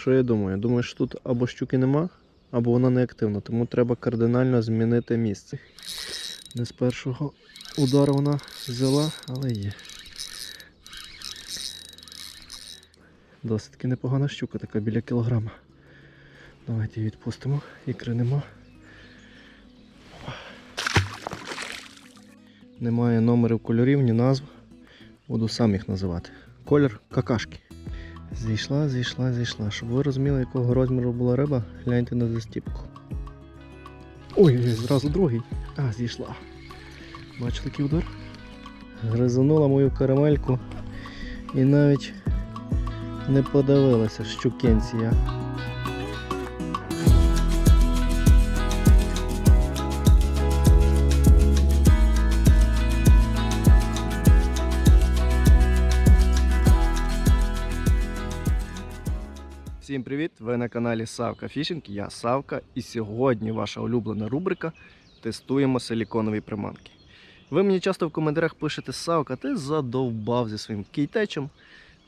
що я думаю? Думаю, що тут або щуки нема, або вона не активна, тому треба кардинально змінити місце. Не з першого удару вона взяла, але є. Досить непогана щука, така біля кілограма. Давайте її відпустимо, ікри нема. Немає номерів кольорів, ні назв. Буду сам їх називати. Колір какашки. Зійшла, зійшла, зійшла. Щоб ви розуміли, якого розміру була риба, гляньте на застіпку. Ой, зразу другий. А, зійшла. Бачили який удар? Гризанула мою карамельку і навіть не подивилася щукенція. Всім привіт! Ви на каналі Савка Фішинг. Я Савка, і сьогодні ваша улюблена рубрика Тестуємо силіконові приманки. Ви мені часто в коментарях пишете Савка, ти задовбав зі своїм кейтечем,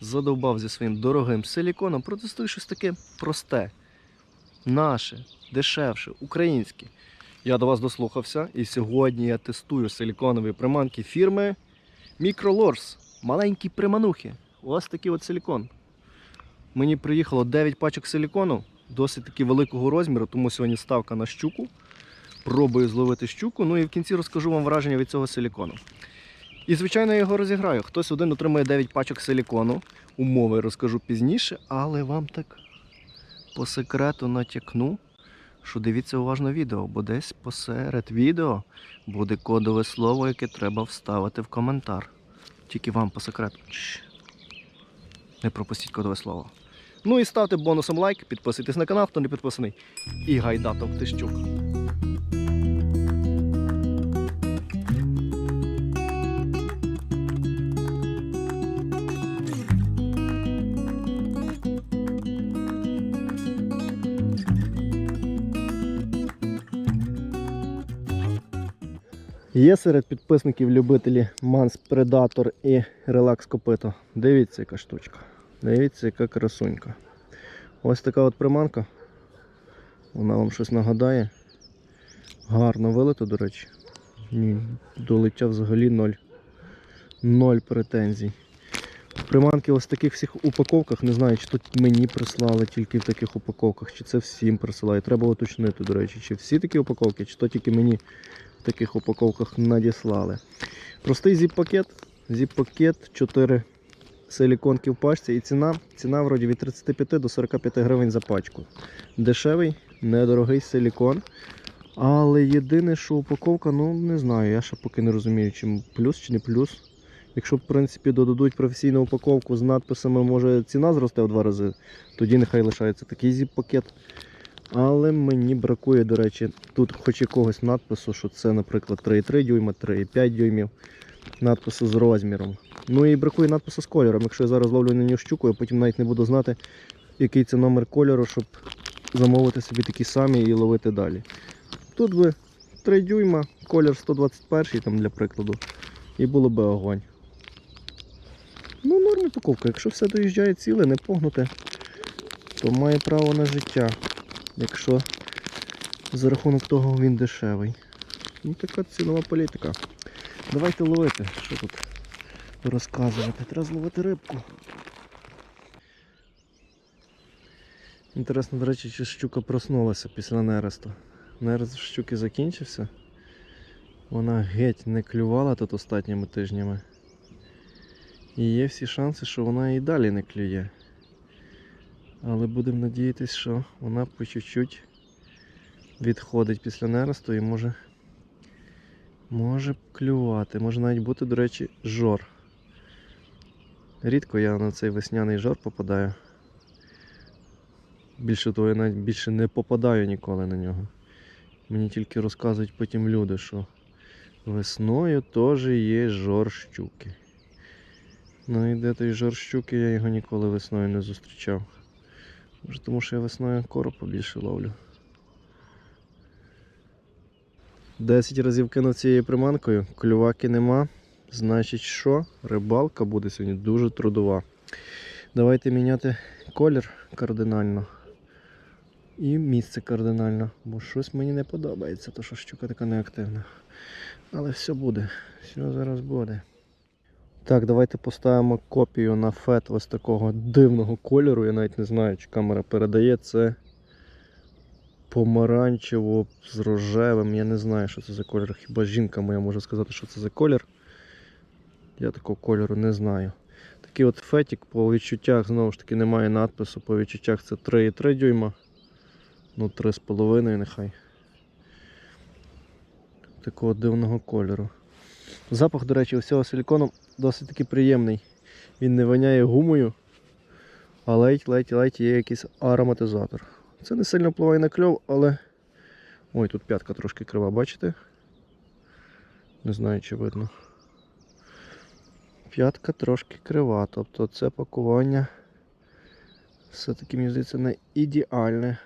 задовбав зі своїм дорогим силіконом. Протестуй щось таке просте, наше, дешевше, українське. Я до вас дослухався, і сьогодні я тестую силіконові приманки фірми Microlors. Маленькі приманухи. Ось такий от силікон. Мені приїхало 9 пачок силікону, досить таки великого розміру, тому сьогодні ставка на щуку. Пробую зловити щуку, ну і в кінці розкажу вам враження від цього силікону. І, звичайно, я його розіграю. Хтось один отримує 9 пачок силікону. Умови розкажу пізніше, але вам так по секрету натякну, що дивіться уважно відео, бо десь посеред відео буде кодове слово, яке треба вставити в коментар. Тільки вам по секрету. Не пропустіть кодове слово. Ну і ставте бонусом лайк, підписуйтесь на канал, хто не підписаний. І гайда Товктищук. Є серед підписників любителі Манс Predator і Relax Копито. Дивіться, яка штучка. Дивіться, яка красунька. Ось така от приманка. Вона вам щось нагадає. Гарно вилито, до речі. Ні, до лиття взагалі ноль. Ноль претензій. Приманки ось в таких всіх упаковках. Не знаю, чи тут мені прислали тільки в таких упаковках, чи це всім присилають. Треба уточнити, до речі, чи всі такі упаковки, чи то тільки мені в таких упаковках надіслали. Простий зіп-пакет. Зіп-пакет 4 силіконки в пачці і ціна, ціна вроді від 35 до 45 гривень за пачку. Дешевий, недорогий силікон. Але єдине, що упаковка, ну не знаю, я ще поки не розумію, чи плюс чи не плюс. Якщо, в принципі, додадуть професійну упаковку з надписами, може ціна зросте в два рази, тоді нехай лишається такий зіп-пакет. Але мені бракує, до речі, тут хоч якогось надпису, що це, наприклад, 3,3 дюйма, 3,5 дюймів. Надпису з розміром. Ну і бракує надпису з кольором. Якщо я зараз ловлю на нього щуку, я потім навіть не буду знати, який це номер кольору, щоб замовити собі такі самі і ловити далі. Тут би 3 дюйма, колір 121 там для прикладу. І було би огонь. Ну, норм упаковка. Якщо все доїжджає ціле, не погнуте, то має право на життя. Якщо за рахунок того він дешевий. Ну така цінова політика. Давайте ловити. Що тут розказувати? Треба зловити рибку. Інтересно, до речі, чи щука проснулася після нересту. Нерест щуки закінчився. Вона геть не клювала тут останніми тижнями. І є всі шанси, що вона і далі не клює. Але будемо надіятися, що вона по чуть-чуть відходить після неросту і може, може клювати. Може навіть бути, до речі, жор. Рідко я на цей весняний жор попадаю. Більше того, я навіть більше не попадаю ніколи на нього. Мені тільки розказують потім люди, що весною теж є жор щуки. Ну і де той жор щуки, я його ніколи весною не зустрічав. Може, тому що я весною короб побільше ловлю. 10 разів кинув цією приманкою, клюваки нема. Значить що? Рибалка буде сьогодні дуже трудова. Давайте міняти колір. кардинально. І місце кардинально. Бо щось мені не подобається, то що щука така неактивна. Але все буде. Все зараз буде. Так, давайте поставимо копію на фет ось такого дивного кольору. Я навіть не знаю, чи камера передає. Це помаранчево з рожевим. Я не знаю, що це за кольор. Хіба жінка моя може сказати, що це за колір. Я такого кольору не знаю. Такий от фетік по відчуттях, знову ж таки, немає надпису. По відчуттях це 3,3 дюйма. Ну, 3,5 нехай. Такого дивного кольору. Запах, до речі, усього силікону досить таки приємний. Він не воняє гумою, а ледь-ледь-ледь є якийсь ароматизатор. Це не сильно впливає на кльов, але. Ой, тут п'ятка трошки крива, бачите? Не знаю, чи видно. П'ятка трошки крива, тобто це пакування все-таки, мені здається, не ідеальне.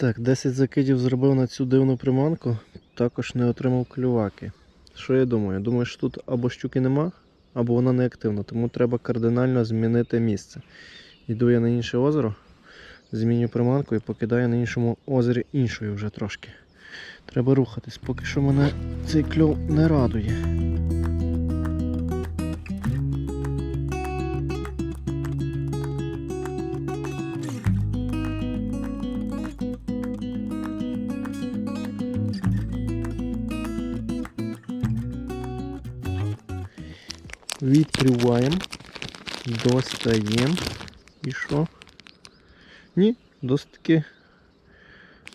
Так, 10 закидів зробив на цю дивну приманку, також не отримав клюваки. Що я думаю? Думаю, що тут або щуки нема, або вона не активна, тому треба кардинально змінити місце. Йду я на інше озеро, зміню приманку і покидаю на іншому озері іншою вже трошки. Треба рухатись, поки що мене цей кльов не радує. Відкриваємо, достаємо. І що? Ні, досить таки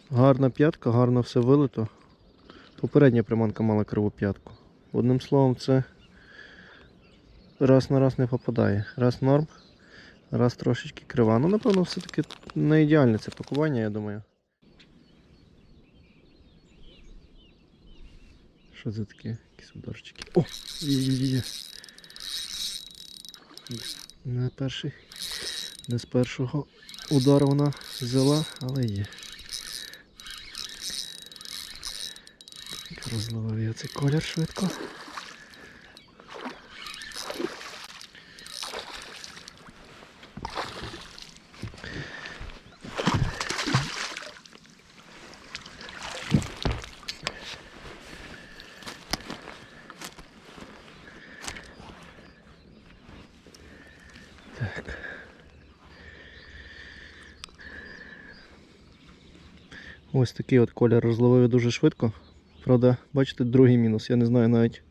гарна п'ятка, гарно все вилито. Попередня приманка мала криву п'ятку. Одним словом, це раз на раз не попадає. Раз норм, раз трошечки крива. Ну, напевно, все-таки не ідеальне це пакування, я думаю. Що це таке? Якісь ударчики. О! Є-є-є. Не перший. Не з першого удару вона взяла, але є. Розливав я цей колір швидко. Ось такий от колір розловив дуже швидко. Правда, бачите, другий мінус. Я не знаю навіть,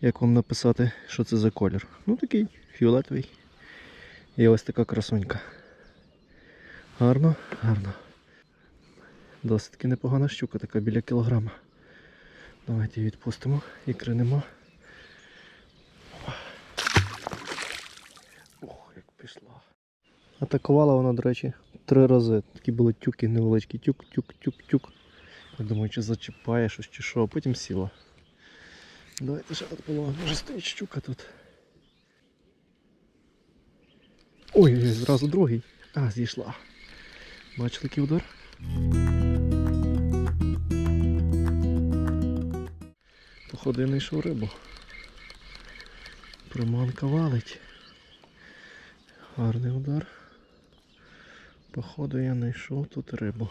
як вам написати, що це за колір. Ну такий фіолетовий. І ось така красунька. Гарно, гарно. Досить таки непогана щука, така біля кілограма. Давайте її відпустимо і кринемо. Ох, як пішла. Атакувала вона, до речі, три рази. Такі були тюки невеличкі. Тюк, тюк, тюк, тюк. Я думаю, чи зачіпає щось чи що, а потім сіла. Давайте ще відполога. Може стоїть щука тут. Ой, ой, зразу другий. А, зійшла. Бачили який удар? Походу я знайшов рибу. Приманка валить. Гарний удар. Походу я знайшов тут рибу.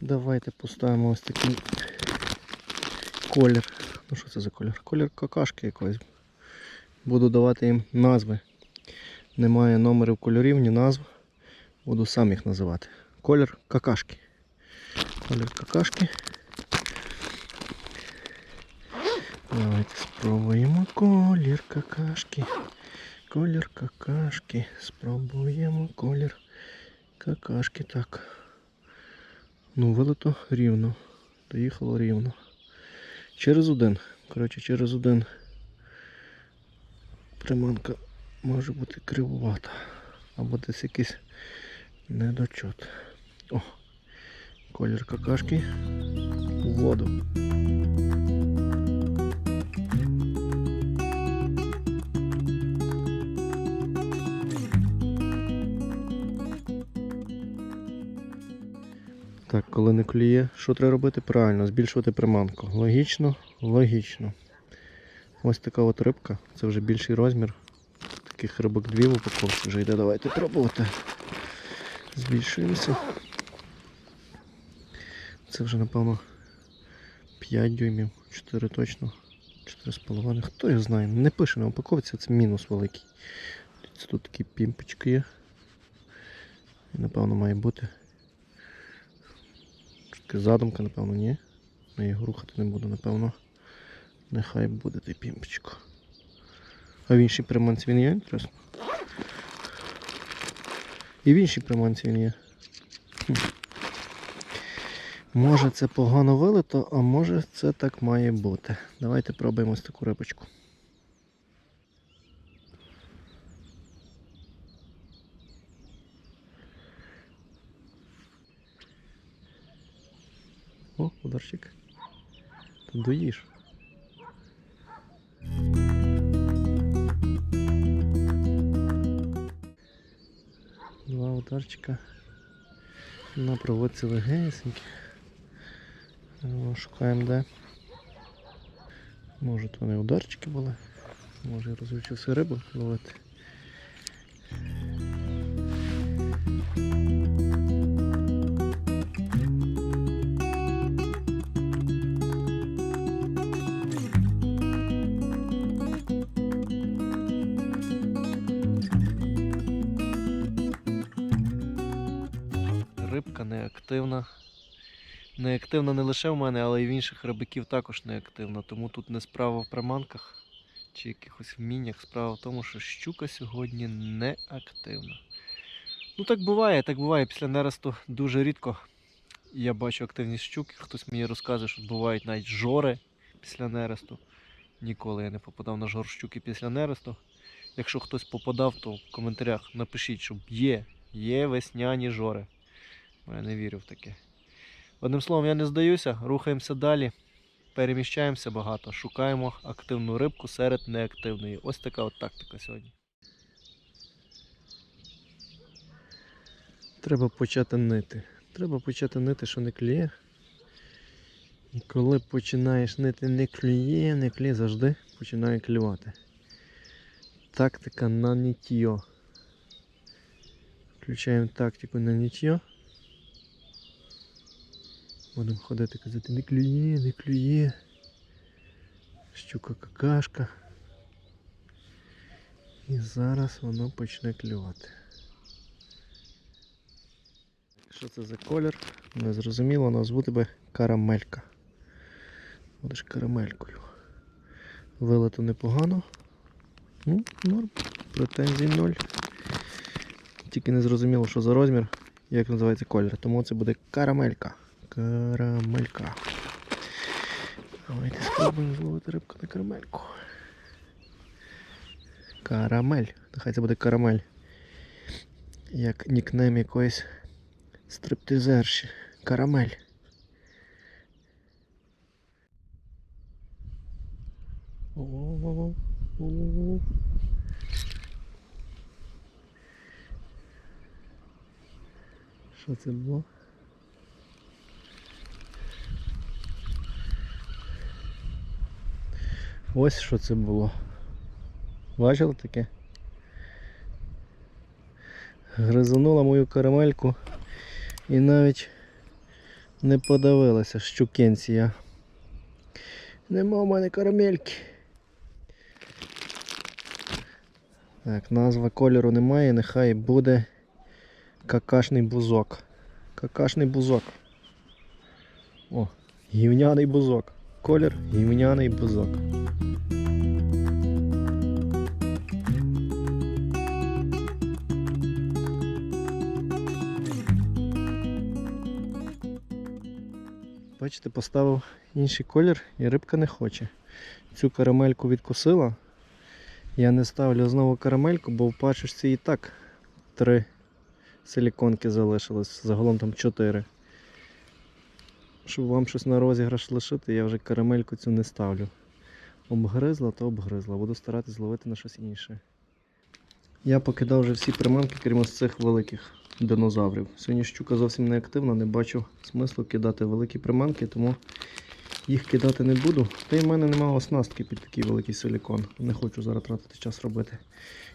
Давайте поставимо ось такий колір. Ну що це за колір? Колір какашки якоїсь. Буду давати їм назви. Немає номерів кольорів, ні назв. Буду сам їх називати. Колір какашки. Колір какашки. Давайте спробуємо колір какашки. колір какашки. Спробуємо колір какашки. Так. Ну, вилито рівно. Доїхало рівно. Через один. Коротше, через один приманка може бути кривувата. Або десь якийсь недочот. О! Колір какашки у воду. Так, коли не клює, що треба робити? Правильно, збільшувати приманку. Логічно, логічно. Ось така от рибка, це вже більший розмір. Таких рибок дві в упаковці вже йде. Давайте пробувати. Збільшуємося. Це вже, напевно, 5 дюймів, 4 точно, 4,5. Хто його знає? Не пише на упаковці, це мінус великий. Це тут такі пімпочки є. І, напевно, має бути. Задумка, напевно, ні. Я його рухати не буду, напевно. Нехай буде той пімпочко. А в іншій приманці він є, інтересно? І в іншій приманці він є. Може це погано вилито, а може це так має бути. Давайте пробуємо ось таку рибочку. О, ударчик. Тут доїш. Два на проводці легесеньких. Шукаємо де. Може то не ударчики були. Може я розвивчився рибу ловити. Неактивна. Неактивна не лише в мене, але й в інших рибаків також неактивна. Тому тут не справа в приманках чи якихось вміннях. Справа в тому, що щука сьогодні не активна. Ну так буває, так буває. Після нересту дуже рідко я бачу активність щуки. Хтось мені розказує, що бувають навіть жори після нересту. Ніколи я не попадав на жор щуки після нересту. Якщо хтось попадав, то в коментарях напишіть, що є, є весняні жори. Я не вірю в таке. Одним словом, я не здаюся, рухаємося далі, переміщаємося багато, шукаємо активну рибку серед неактивної. Ось така от тактика сьогодні. Треба почати нити. Треба почати нити, що не клює. І коли починаєш нити не клює, не клює, завжди починає клювати. Тактика на ниття. Включаємо тактику на ниття. Будемо ходити казати, не клює, не клює. Щука какашка. І зараз воно почне клювати. Що це за колір? Не зрозуміло, назву тебе карамелька. Будеш карамелькою. Вилито непогано. Ну, норм. Претензій ноль. Тільки не зрозуміло, що за розмір, як називається колір. Тому це буде карамелька. Карамелька. Давайте спробуємо зловити рибку на карамельку. Карамель. Нехай це буде карамель. Як нікнейм якоїсь стриптизерші. Карамель. О-о-о-о-о. Що це було? Ось що це було. Бачили таке? Гризанула мою карамельку і навіть не подавилася щукенція. Нема в мене карамельки. Так, назва кольору немає, нехай буде какашний бузок. Какашний бузок. О, гівняний бузок. Колір гівняний бузок. Бачите, поставив інший колір і рибка не хоче. Цю карамельку відкусила. Я не ставлю знову карамельку, бо в пачечці і так три силіконки залишилось, загалом там чотири. Щоб вам щось на розіграш лишити, я вже карамельку цю не ставлю. Обгризла, то обгризла. Буду старатись зловити на щось інше. Я покидав вже всі приманки, крім ось цих великих динозаврів. Сьогодні щука зовсім не активна, не бачу смислу кидати великі приманки, тому їх кидати не буду. Та й в мене немає оснастки під такий великий силікон. Не хочу зараз тратити час робити.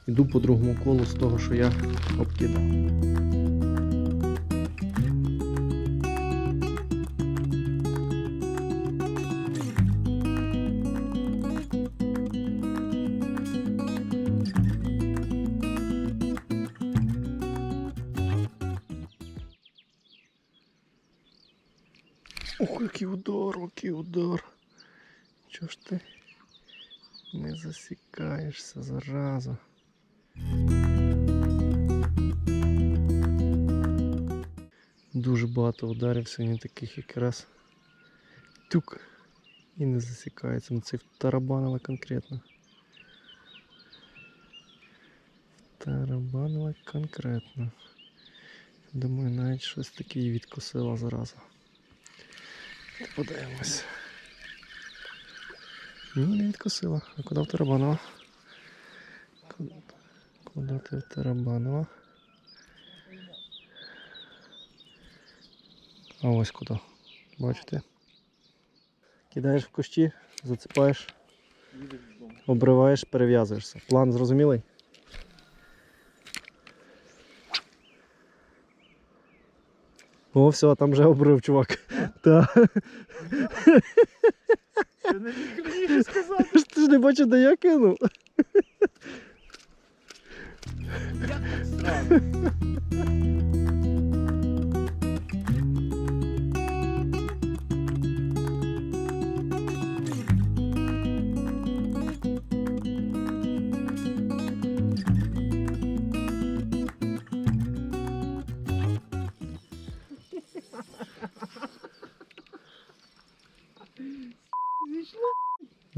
Іду по другому колу з того, що я обкидав. Ох, який удар, який удар. Чого ж ти не засікаєшся зараза? Дуже багато ударів сьогодні таких якраз тюк і не засікається. Ну це втарабанило конкретно. Втарабанило конкретно. Думаю, навіть щось таке і відкосила зараза. Подивимось. Ні, не відкосила. А куди втарабанила? Ку- Куди ти втарабанила? А ось куди. Бачите? Кидаєш в кущі, зацепаєш, обриваєш, перев'язуєшся. План зрозумілий? О, все, там вже обрив, чувак. Так. Я не міг раніше сказати. Ти ж не бачив, де я кинув. Я так сразу.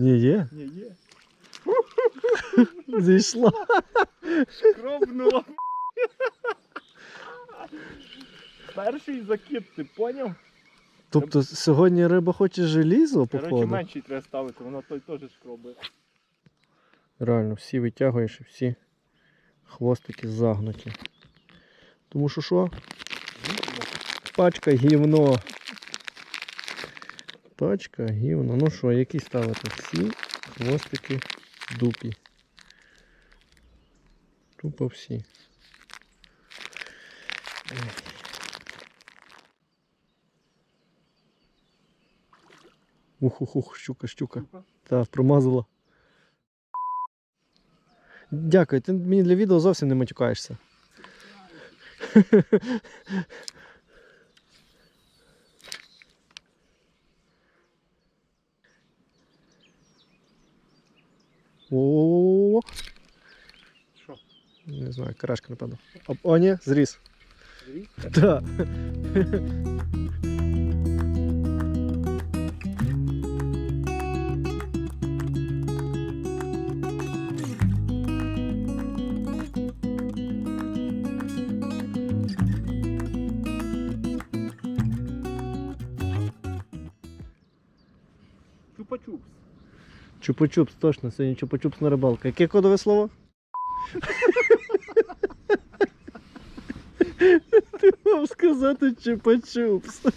Ні, є. Ні, є. Зійшла. Кровнуло. Перший закид, ти поняв? Тобто сьогодні риба хоче желізо, походу. менший треба ставити, воно той теж шкробить. Реально, всі витягуєш і всі хвостики загнуті. Тому що що? Пачка гівно. Пачка гівно. Ну що, які ставити? Всі хвостики дупі. Тупо всі. Ух-ух-ух, щука, щука. Та, промазала. Дякую, ти мені для відео зовсім не матюкаєшся. О, Що? Не знаю, карашка напевно. О, о, ні, зріс. Зріс? Так. Чупа-чупс, точно, сьогодні чупа-чупс на рибалку. Яке кодове слово? Ти мав сказати чупа-чупс.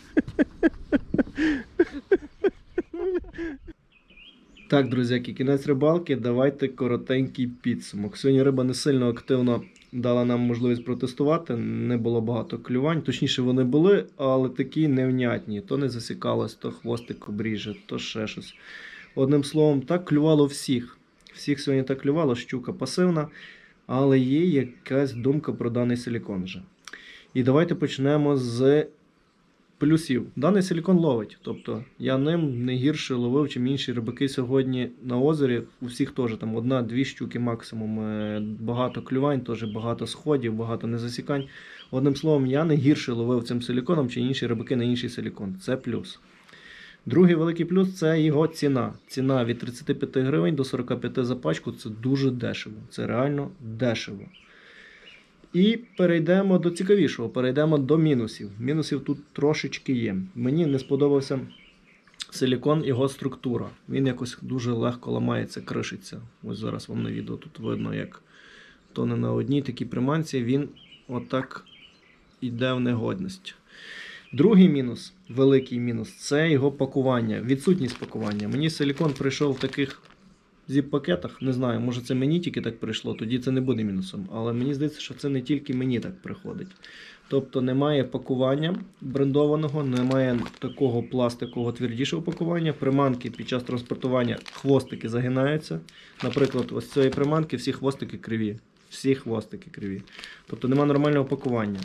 Так, друзяки, кінець рибалки. Давайте коротенький підсумок. Сьогодні риба не сильно активно дала нам можливість протестувати. Не було багато клювань. Точніше, вони були, але такі невнятні. То не засікалось, то хвостик обріже, то ще щось. Одним словом, так клювало всіх. Всіх сьогодні так клювало, щука пасивна, але є якась думка про даний силікон вже. І давайте почнемо з плюсів. Даний силікон ловить. Тобто я ним не гірше ловив, чим інші рибаки сьогодні на озері. У всіх теж там одна-дві щуки максимум. Е, Багато клювань, теж багато сходів, багато незасікань. Одним словом, я не гірше ловив цим силіконом, чи інші рибаки на інший силікон. Це плюс. Другий великий плюс це його ціна. Ціна від 35 гривень до 45 за пачку це дуже дешево. Це реально дешево. І перейдемо до цікавішого, перейдемо до мінусів. Мінусів тут трошечки є. Мені не сподобався силікон, його структура. Він якось дуже легко ламається, кришиться. Ось зараз вам на відео тут видно, як то не на одній такій приманці він отак йде в негодність. Другий мінус, великий мінус, це його пакування, відсутність пакування. Мені силікон прийшов в таких зіп-пакетах. Не знаю, може це мені тільки так прийшло, тоді це не буде мінусом. Але мені здається, що це не тільки мені так приходить. Тобто немає пакування брендованого, немає такого пластикового твердішого пакування. Приманки під час транспортування хвостики загинаються. Наприклад, ось цієї приманки всі хвостики криві. Всі хвостики криві. Тобто немає нормального пакування.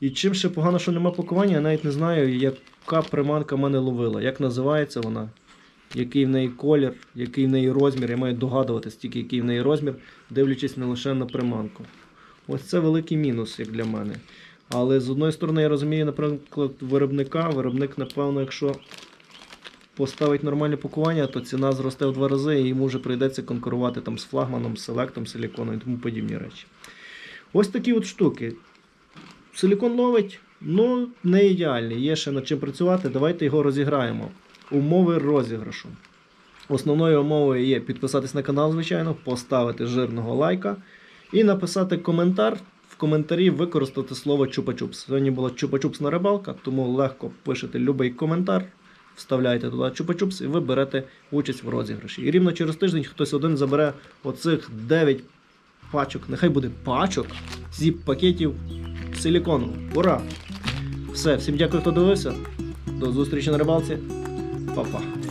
І чим ще погано, що немає пакування, я навіть не знаю, яка приманка мене ловила, як називається вона, який в неї колір, який в неї розмір. Я маю догадуватись тільки, який в неї розмір, дивлячись не лише на приманку. Ось це великий мінус, як для мене. Але з одної сторони, я розумію, наприклад, виробника. Виробник, напевно, якщо поставить нормальне пакування, то ціна зросте в два рази, і йому вже прийдеться конкурувати там з флагманом, селектом, силіконом і тому подібні речі. Ось такі от штуки. Силікон ловить, ну не ідеальний. Є ще над чим працювати. Давайте його розіграємо. Умови розіграшу. Основною умовою є підписатись на канал, звичайно, поставити жирного лайка і написати коментар. В коментарі використати слово чупа-чупс. Сьогодні була чупа-чупсна рибалка, тому легко пишете будь-який коментар, вставляєте туди чупа-чупс і ви берете участь в розіграші. І рівно через тиждень хтось один забере оцих 9 пачок, нехай буде пачок зіп-пакетів силікону. Ура! Все, всім дякую, хто дивився. До зустрічі на рибалці. Па-па.